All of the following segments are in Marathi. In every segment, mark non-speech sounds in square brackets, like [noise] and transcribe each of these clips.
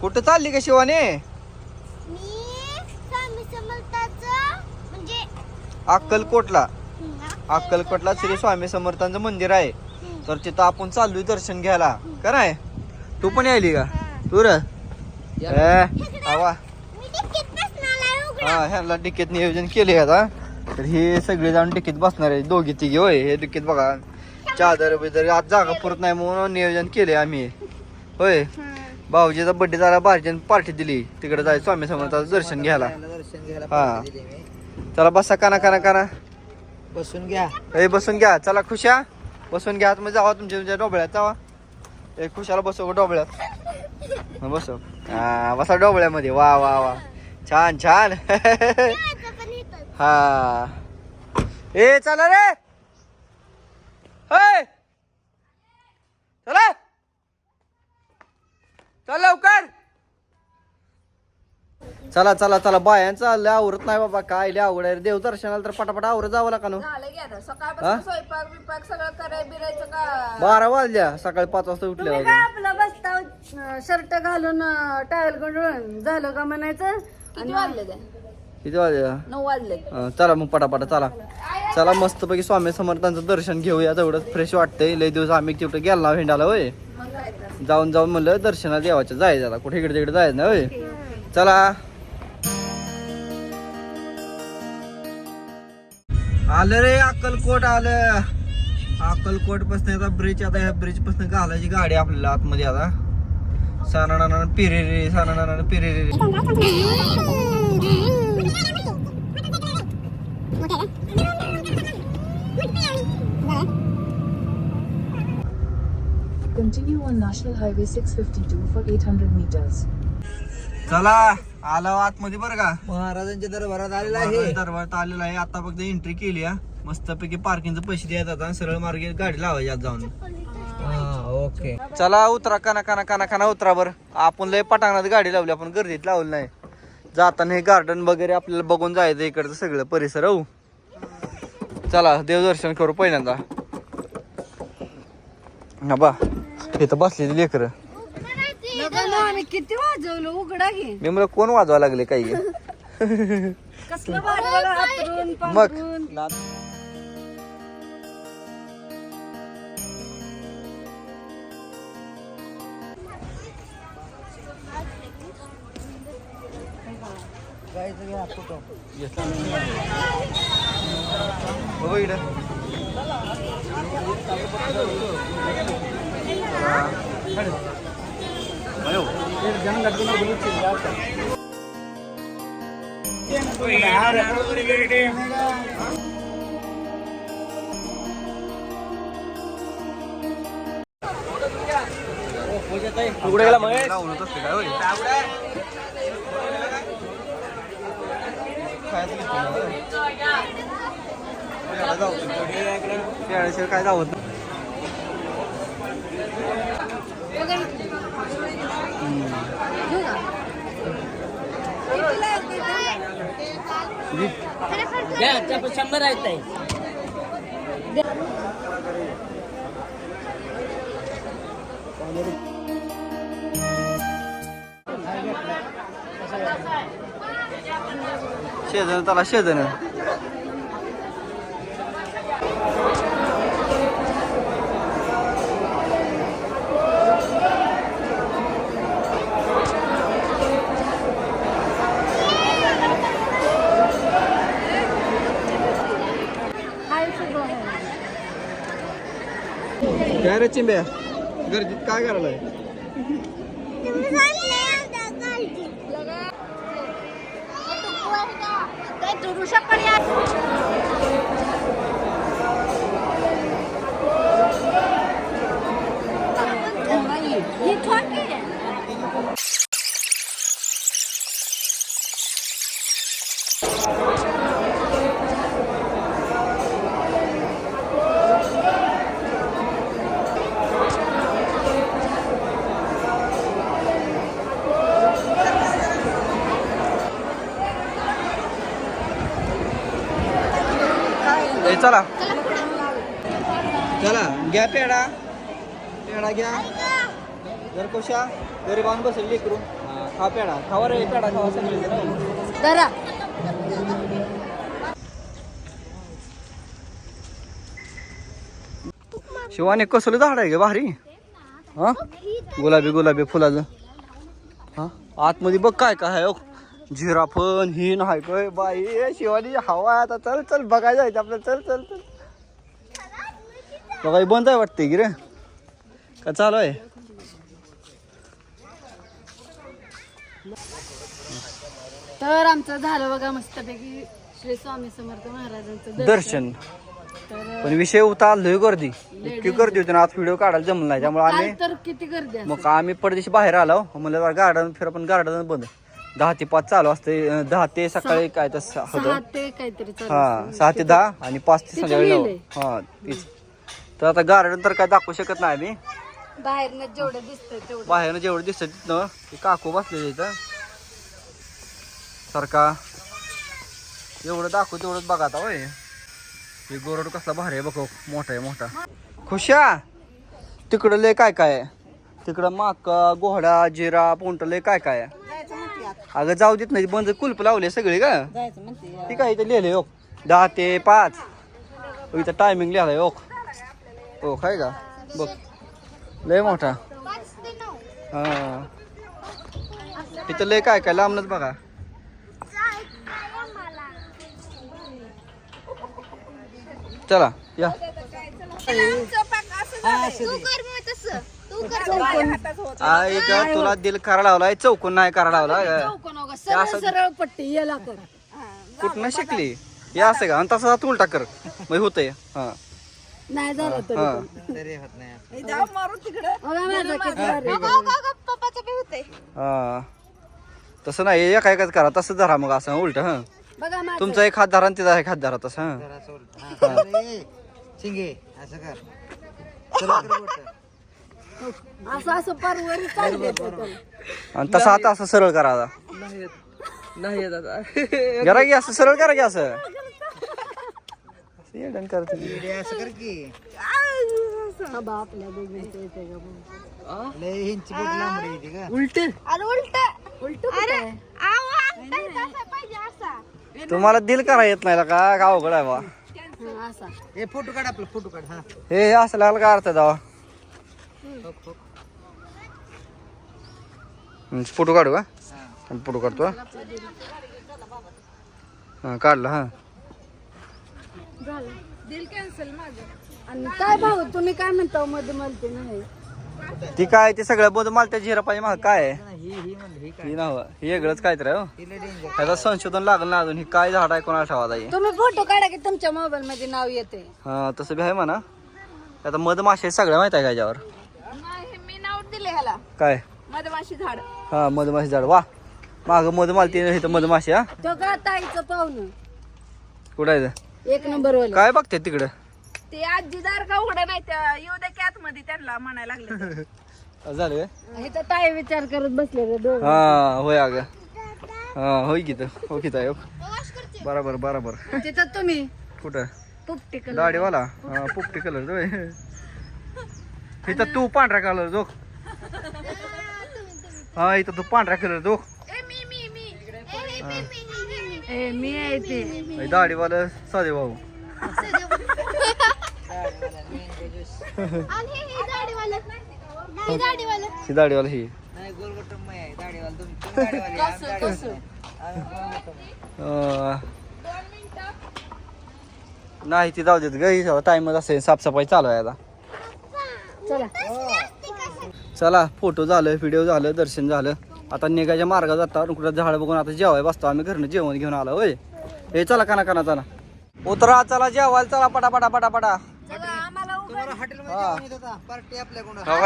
कुठं चालली का शिवाने? मी स्वामी समर्थाचं म्हणजे अक्कलकोटला. अक्कलकोटला. श्री स्वामी समर्थांचं मंदिर आहे. हं. तर तिथं आपण चाललोय दर्शन घ्यायला. का नाही? तू पण यायली का? तू र? आवा. मी तिकीट बसणार उघडा. हा ह्यांना डिकेत नियोजन केले आता. तर हे सगळे जाऊन डिकेत बसणार आहे. दोघी तिघे होय हे डिकेत बघा. चादर बिदर आज जागा पुरत नाही म्हणून नियोजन केले आम्ही. होय. भाऊजीचा बर्थडे झाला बाहेरच्या पार्टी दिली. तिकडे जायचं स्वामी समर्थाचं दर्शन घ्यायला. दर्शन घ्यायला हा. पाठी दिली मी. चला बसा काना काना काना. बसून घ्या. ए बसून घ्या. चला खुशा. बसून घ्या. आतमध्ये जावा तुमच्या तुमच्या डोबळ्यात जावा. ए खुशाला बसव डोबळ्यात. मग बसव. हा बसा डोबळ्यामध्ये. वा वा वा. छान छान. [laughs] हा. ए चला रे. चला. चल लवकर. चला चला चला. बायांचं लय आवरत नाही बाबा. काय लय आवड आहे रे. देवदर्शनाला तर पटापट आवरत जावं लागा ना. झालं की आता. हा? सकाळपासून स्वयंपाक बिपाक सगळं कराय बिरायचं का? बारा वाजल्या. सकाळी पाच वाजता उठल्या आपलं बसता? शर्ट घालून टायल गुंडळून झालं का म्हणायचं? किती वाजले ते? किती वाजल्या नऊ वाजले. अं, चला मग पटापट चला. चला मस्तपैकी स्वामी समर्थांचं दर्शन घेऊया. तेवढं फ्रेश वाटतंय. लय दिवस आम्ही तिथं गेला होय मग काय तर जाऊन जाऊन म्हणलं दर्शनाला देवाच्या जायचं आता कुठे इकडे तिकडे जायचं नाही होय? चला. आलं रे अक्कलकोट आलं. अक्कलकोटपासून आता ब्रिज आता ह्या ब्रिजपासून घालायची गाडी आपल्याला आतमध्ये आता. साना पिरेरे साना पिरेरे Continue on National Highway 652 for 800 meters. चला आला आतमध्ये बरं का? महाराजांच्या दरबारात आलेला आहे. महाराज दरबारात आलेला आहे. आता फक्त एंट्री केली हा. मस्तपैकी पार्किंगचे पैसे द्यायचे आता. सरळ मार्गे गाडी लावायची आज जाऊन. हा ओके. चला उतरा काना काना काना काना उतरा बर. आपण लय पटांगणात गाडी लावली. आपण गर्दीत लावली नाही. जाताना हे गार्डन वगैरे आपल्याला बघून जायचं इकडचं सगळं परिसर हो. चला देवदर्शन करू पहिल्यांदा. हा बा. इथं बसलेली लेकर. आम्ही किती वाजवलं? उघडा की मी मला कोण वाजवा लागले काही? कसलं वाजवलं हातरून मग. बघू इकडं. उघडे गेला मग काय जाऊ काय जाऊ? प्यायल्याशिवाय शंभर आहेत शेजन त्याला शेजन काय रे चिंब्या गर्दीत काय करायला तुम्ही चालले आता गाडीत. काय दुरुषा पण या ही ठोके ए चला चला घ्या पेढा. पेढा घ्या. जर कशा गरीबान बसेल लेकरू हा, खा पेडा खावा रे पेडा खावा सगळे. धरा. शिवाने कसलं झाड आहे ग भारी? हा? गुलाबी गुलाबी फुलाचं. हा? आतमध्ये बघ काय काय आहे हो. जिराफन ही नाही काय बाई. शिवानी हवा आता. चल चल बघायला जायचं आपल्याला. चल चल चल. हे बंद आहे वाटते की रे का चालू आहे? तर आमचं झालं बघा मस्तपैकी श्री स्वामी समर्थ महाराजांचं दर्शन. तर पण विषय होता लय गर्दी. इतकी गर्दी होती ना आज व्हिडिओ काढायला जमलं नाही. त्यामुळे आम्ही काल तर किती गर्दी असते मग आम्ही परदेशी बाहेर आलो. म्हणलं गार्डन फिर पण गार्डन बंद. दहा ते पाच चालू असते अं, दहा ते सकाळी काय तर सहा सहा होतं ते काहीतरी चालू हा असतं. सहा ते दहा आणि पाच ते तिथं संध्याकाळी नऊ लिहिलंय. हा तीच. तर आता गार्डन तर काय दाखवू शकत नाही आम्ही. बाहेरनं जेवढं दिसतंय तेवढं. बाहेरनं जेवढं दिसतं तिथनं ते काकू बसलेले इथं. सारखा. एवढं दाखवू तेवढंच बघा आता होय. हे गोरड कसला भारी आहे बघ मोठा आहे मोठा. खुशा तिकडं लय काय काय आहे? तिकडं माका घोडा जिरा पोंट लय काय काय आहे? अगं जाऊ देत नाही बंद कुलप लावले सगळे का ती काय इथं लिहिले हो. दहा ते पाच. इथं टायमिंग लिहिलाय हो. हो काय का? बघ. लय मोठा. हा. इथं लय काय काय? लांबनच बघा. चला या. तू कर मग तसं तू कर आई का तुला दिल करा लावलाय चौकून नाही करा लावला? सरळ सरळ पट्टी याला कर. कुठनं शिकली? हे असं का? आणि तसा उलटा कर. मग होतंय. हा. नाही झालं तरी पण. तरी होत नाही बघा माझा किती भारी. पप्पाचं बी होतंय. हा. तसं नाही एका एकाच करा तसं धरा मग असं उलट हा. बघा माझं. तुमचा एक हात धरा आणि तिचा एक हात धरा तसं हा. जरासं उलट. हा, अरे, शिंगे असं कर. सरळ कर बोटं. असं असं परवर चालले आणि तसा हात असं सरळ करा आता. जरा की असं सरळ करा की असं. इकडे असं कर की? आपल्या दोघींचं येते का बघ. लय हिंची बोट लांबडी येते का उलट। अरे उलट। उलट तुम्हाला दिल करा येत नाही का का अवघड आहे बा असा हे फ़ोटो काढ आपला फ़ोटो काढ हा। हे असं लागलं का अर्थ दावा फ़ोटो काढू का? फ़ोटो काढतो हा. हा काढला हा। झालं. दिल कॅन्सल माझं आणि काय भाऊ तुम्ही काय म्हणता मध्ये म्हणते नाही? ती काय ते सगळं बोध मला त्या झिरा पाहिजे मग काय? आहे? ही ही म्हणली ही काय ही नाव हे वेगळंच काय तर आहे हो. त्याचं संशोधन लागलं ना अजून ही काय झाड आहे कोणाला ठेवा जाईल तुम्ही फोटो काढा की तुमच्या मोबाईल मध्ये नाव येते. हा तसं बी आहे म्हणा. आता मधमाशा सगळ्या माहीत आहे का याच्यावर? मी नाव दिले ह्याला. काय? मधमाशी झाड. हा मधमाशी झाड. वा. माग मधमालती इथं मधमाशी हा. तो का ताईचं पाहुणं? कुठं आहे ते? एक नंबर वाला काय बघते तिकडं? ते आजीदार का उघडं नाही त्या येऊ द्या कॅत मध्ये त्यांना म्हणायला लागले [laughs] झालं काय? इथं ताई विचार करत बसले रे दोघं. हा होय अगं. हा होय की तर. हो की ताई, हो. बरोबर बरोबर. तिथं तुम्ही? कुठं? पुपटी कलर दाढीवाला हा पोपटी कलर होय. इथं तू पांढरा कलर जो हा इथं तू पांढरा कलर जो मी मी मी ए, मी, मी, मी, मी, मी. ए मी आहे ते दाढीवाला साधे भाऊ. आणि हे हे दाढीवालं. हे दाढीवालं. ही दाढीवाला ही. नाही गोलगोटम आहे दाढीवाला. तुम्ही तुम्ही दाढीवाली आम्ही दाढीवाली. आम्ही गोलगोटम. अं, नाही ती जाऊ देत ग टाइमच असेल साफसफाई चालू आहे आता. चला. चला फोटो झालं व्हिडिओ झालं दर्शन झालं. आता निघायच्या मार्गात जाता कुठं झाड बघून आता जेवाय बसतो. आम्ही घरनं जेवण घेऊन आलो होय. हे चला काना काना चला. उतरा चला जेवायला चला पटा पटा पटा पटा.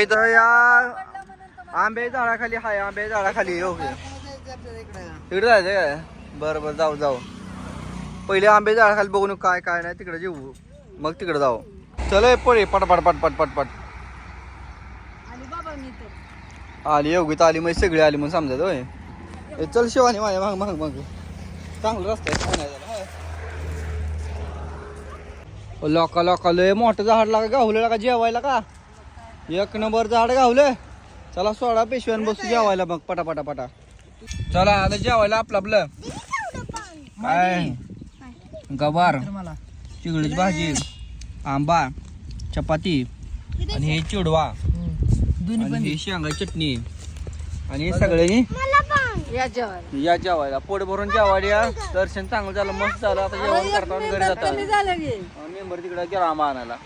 इथं या. आंबे झाडाखाली हाय आंबे झाडाखाली ओके इकडं तिकडे जायचं काय? बरं बरं जाऊ जाऊ. पहिले आंबे झाडाखाली बघून काय काय नाही तिकडे जेवू मग तिकडे जाऊ. चल पळे पट पट पट पट पट पट आणि बाबा मी तर आली योगित आली मग सगळी आली म्हणून समजायचं होय. ए, चल शिवानी माझ्या माग माग माग. चांगलं रस्ता आहे छान आहे जरा, होय. ओ, लोका लोका लय मोठं झाड लागा गावलं लागा जेवायला का? एक नंबर झाड गावलं. चला सोळा पेशव्यान बसू जेवायला मग पटा पटा. पटा चला आता जेवायला आपलं आपलं. काय? गवार चिगडीची भाजी आंबा चपाती आणि हे चिडवा. आणि ही शेंगा चटणी आणि हे सगळ्यांनी या जेवायला या जेवायला. पोट भरून जेवायला या. दर्शन चांगलं झालं मस्त झालं. आता जेवण करता घरी जातात कमी झालं की मेंबर तिकडे गेला आणायला.